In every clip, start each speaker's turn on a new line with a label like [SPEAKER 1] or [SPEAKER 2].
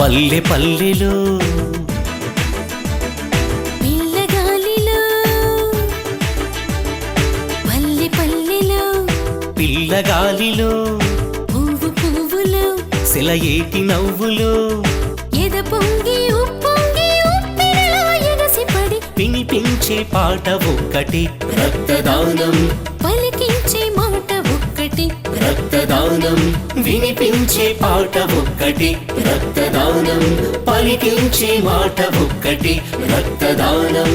[SPEAKER 1] పల్లె పల్లెలో.
[SPEAKER 2] పిల్లగాలిలో పల్లె పల్లెలో.
[SPEAKER 1] పిల్లగాలిలో
[SPEAKER 2] పువ్వు పువ్వులో
[SPEAKER 1] సెలయేటి నవ్వులో.
[SPEAKER 2] ఎద పొంగి ఉప్పొంగి ఎగసిపడి
[SPEAKER 1] వినిపించే పాట ఒక్కటి రక్తదానం.
[SPEAKER 2] పలికించే
[SPEAKER 1] రక్తదానం వినిపించే పాట ఒక్కటి రక్తదానం పలికించే మాట ఒక్కటి రక్తదానం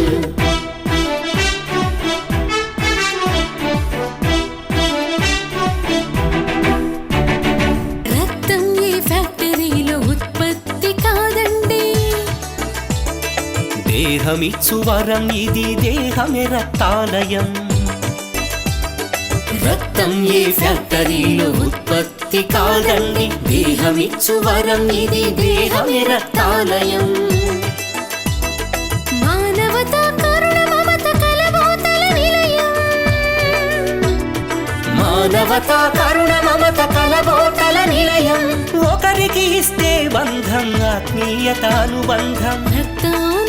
[SPEAKER 2] రక్తం ఏ ఫ్యాక్టరీలో ఉత్పత్తి కాదండి?
[SPEAKER 1] దేహమిచ్చు వరం ఇది దేహమే రక్తాలయం. రక్తం ఏ ఫ్యాక్టరీలో ఉత్పత్తి కాదండి? దేహమిచ్చు వరం ఇది దేహమే రక్తాలయం.
[SPEAKER 2] మానవత కరుణ మమత కలబోతల నిలయం.
[SPEAKER 1] మానవత కరుణ మమత కలబోతల నిలయం. ఒకరికి ఇస్తే బంధం ఆత్మీయత అనుబంధం
[SPEAKER 2] రక్తానుబంధం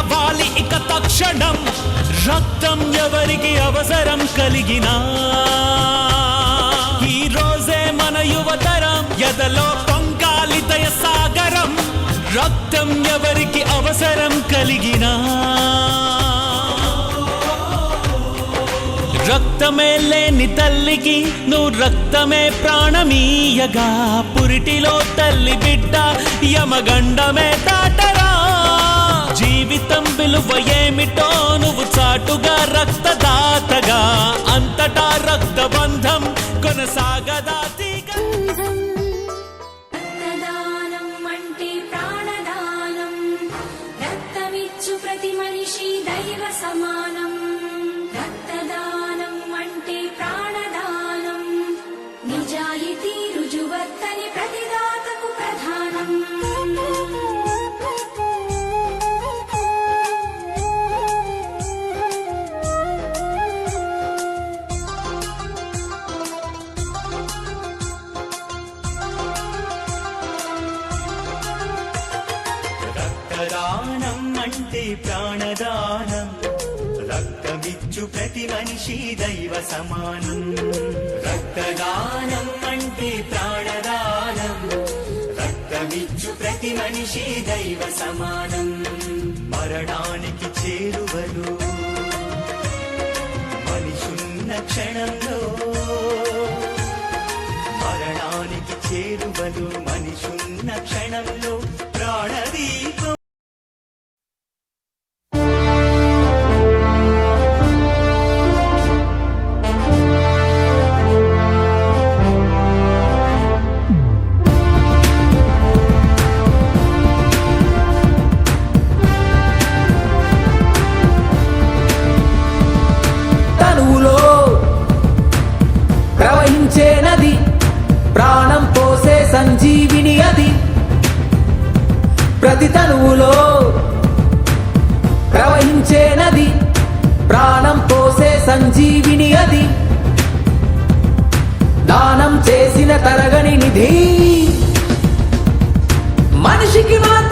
[SPEAKER 3] రావాలి ఇక తక్షణం రక్తం ఎవరికి అవసరం కలిగినా? ఈ రోజే మన యువతరం ఎదలో పొంగాలి సాగరం రక్తం ఎవరికి అవసరం కలిగినా? రక్తమే లేని తల్లికి నువ్వు రక్తమే ప్రాణమీయగా. పురిటిలో తల్లి బిడ్డ యమగండమే దాటరా జీవితం విలువ ఏమిటో నువ్వు చాటుగా రక్తదాతగా అంతటా రక్తబంధం కొనసాగదా
[SPEAKER 4] ప్రతి మనిషి దైవ సమాన. ప్రాణం అంటే ప్రాణదానం.
[SPEAKER 5] రక్తమిచ్చు ప్రతి మనిషి దైవ సమానం. రక్తదానం అంటే ప్రాణదానం. రక్తమిచ్చు ప్రతి మనిషి దైవ సమానం. మరణానికి చేరువలు మనిషున్న క్షణంలో మరణానికి చేరువలు మనిషున్న క్షణంలో ప్రాణదీపం.
[SPEAKER 6] తనువులో ప్రవహించే నది ప్రాణం పోసే సంజీవిని అది. ప్రతి తనువులో ప్రవహించే నది ప్రాణం పోసే సంజీవిని అది. దానం చేసిన తరగని నిధి. మనిషికి మాత్రం